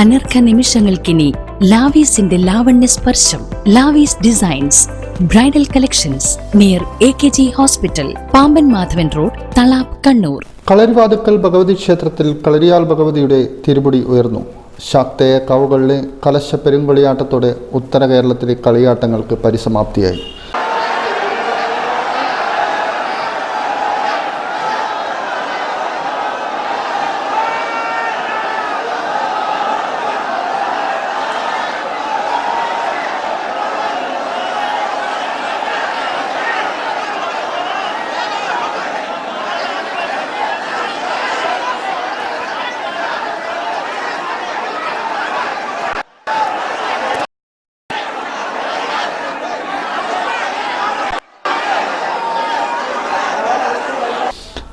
അനർഘ നിമിഷങ്ങൾക്കിനി ലാവീസിന്റെ ലാവണ്യ സ്പർശം Lavees designs bridal collections near A K G hospital Pamban Madhavan road Thalap Kannur. Kalarivathukkal Bhagavathi ക്ഷേത്രത്തിൽ കളരിയാൽ ഭഗവതിയുടെ തിരുപുടി ഉയർന്നു. ശാക്തേയ കവുകളിലെ കലശ പെരുങ്കളിയാട്ടത്തോടെ ഉത്തര കേരളത്തിലെ കളിയാട്ടങ്ങൾക്ക് പരിസമാപ്തിയായി.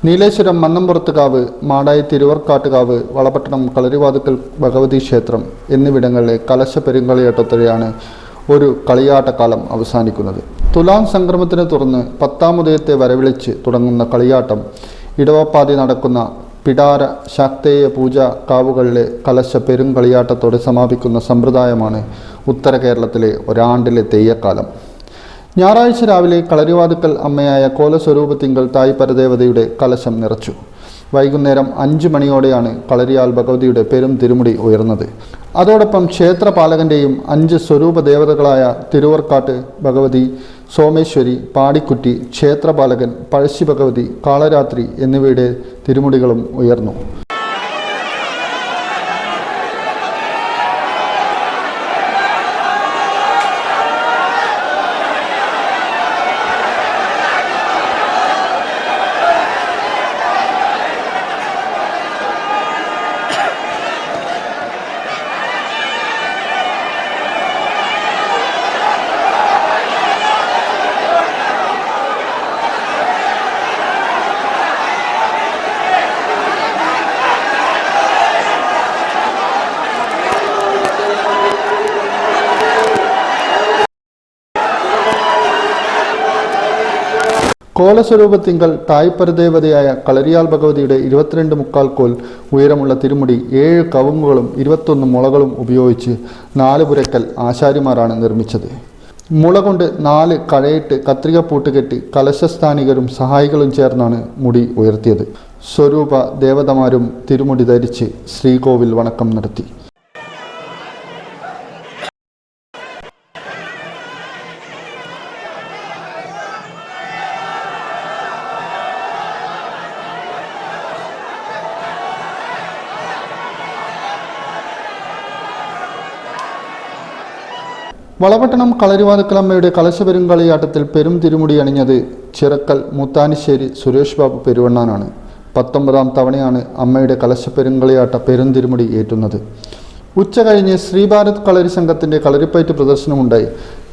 നീലേശ്വരം മന്നമ്പുറത്തുകാവ് മാടായി തിരുവർക്കാട്ടുകാവ് വളപട്ടണം കളരിവാതുക്കൽ ഭഗവതി ക്ഷേത്രം എന്നിവിടങ്ങളിലെ കലശ പെരുങ്കളിയാട്ടത്തോടെയാണ് ഒരു കളിയാട്ടക്കാലം അവസാനിക്കുന്നത്. തുലാം സംക്രമത്തിന് തുറന്ന് പത്താം ഉദയത്തെ വരവിളിച്ച് തുടങ്ങുന്ന കളിയാട്ടം ഇടവപ്പാതി നടക്കുന്ന പിടാര ശാക്തേയ പൂജ കാവുകളിലെ കലശ പെരുങ്കളിയാട്ടത്തോടെ സമാപിക്കുന്ന സമ്പ്രദായമാണ് ഉത്തര കേരളത്തിലെ ഒരാണ്ടിലെ തെയ്യക്കാലം. ഞായറാഴ്ച രാവിലെ കളരിവാതുക്കൽ അമ്മയായ കോലസ്വരൂപത്തിങ്കൽ തായ് പരദേവതയുടെ കലശം നിറച്ചു. വൈകുന്നേരം അഞ്ചു മണിയോടെയാണ് കളരിയാൽ ഭഗവതിയുടെ പെരും തിരുമുടി ഉയർന്നത്. അതോടൊപ്പം ക്ഷേത്രപാലകന്റെയും അഞ്ച് സ്വരൂപ ദേവതകളായ തിരുവർക്കാട്ട് ഭഗവതി സോമേശ്വരി പാടിക്കുറ്റി ക്ഷേത്രപാലകൻ പഴശ്ശി ഭഗവതി കാളരാത്രി എന്നിവയുടെ തിരുമുടികളും ഉയർന്നു. കോലസ്വരൂപത്തിങ്കൽ തായ്പരദേവതയായ കളരിയാൽ ഭഗവതിയുടെ ഇരുപത്തിരണ്ട് മുക്കാൽ കോൽ ഉയരമുള്ള തിരുമുടി ഏഴ് കവുങ്ങുകളും ഇരുപത്തൊന്ന് മുളകളും ഉപയോഗിച്ച് നാല് പുരക്കൽ ആശാരിമാരാണ് നിർമ്മിച്ചത്. മുള കൊണ്ട് നാല് കഴയിട്ട് കത്രിക പൂട്ടുകെട്ടി കലശസ്ഥാനികരും സഹായികളും ചേർന്നാണ് മുടി ഉയർത്തിയത്. സ്വരൂപ ദേവതമാരും തിരുമുടി ധരിച്ച് ശ്രീകോവിൽ വണക്കം നടത്തി. വളപട്ടണം കളരിവാതുക്കലമ്മയുടെ കലശപെരുങ്കളിയാട്ടത്തിൽ പെരും തിരുമുടി അണിഞ്ഞത് ചിറക്കൽ മുത്താനിശ്ശേരി സുരേഷ് ബാബു പെരുവണ്ണാനാണ്. പത്തൊമ്പതാം തവണയാണ് അമ്മയുടെ കലശപ്പെരുങ്കളിയാട്ട പെരുന്തിരുമുടി ഏറ്റുന്നത്. ഉച്ച കഴിഞ്ഞ് ശ്രീഭാരത് കളരി സംഘത്തിന്റെ കളരിപ്പയറ്റ് പ്രദർശനമുണ്ടായി.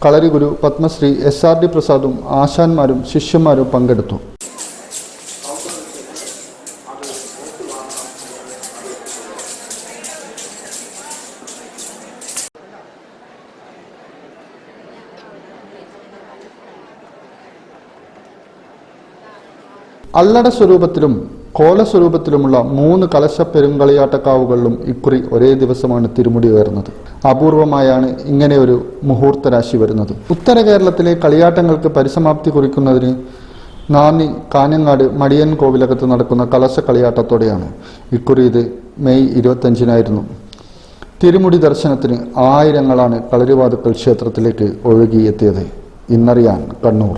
കളരി ഗുരു പത്മശ്രീ എസ് ആർ ഡി പ്രസാദും ആശാന്മാരും ശിഷ്യന്മാരും പങ്കെടുത്തു. അല്ലട സ്വരൂപത്തിലും കോല സ്വരൂപത്തിലുമുള്ള മൂന്ന് കലശ പെരുങ്കളിയാട്ടക്കാവുകളിലും ഇക്കുറി ഒരേ ദിവസമാണ് തിരുമുടി ഉയർന്നത്. അപൂർവമായാണ് ഇങ്ങനെ ഒരു മുഹൂർത്തരാശി വരുന്നത്. ഉത്തര കേരളത്തിലെ കളിയാട്ടങ്ങൾക്ക് പരിസമാപ്തി കുറിക്കുന്നതിന് നാന്നി കാഞ്ഞങ്ങാട് മടിയൻ കോവിലകത്ത് നടക്കുന്ന കലശ കളിയാട്ടത്തോടെയാണ്. ഇക്കുറി ഇത് മെയ് ഇരുപത്തഞ്ചിനായിരുന്നു തിരുമുടി ദർശനത്തിന് ആയിരങ്ങളാണ് കളരിവാതുക്കൽ ക്ഷേത്രത്തിലേക്ക് ഒഴുകിയെത്തിയത്. ഇന്നറിയാൻ കണ്ണൂർ.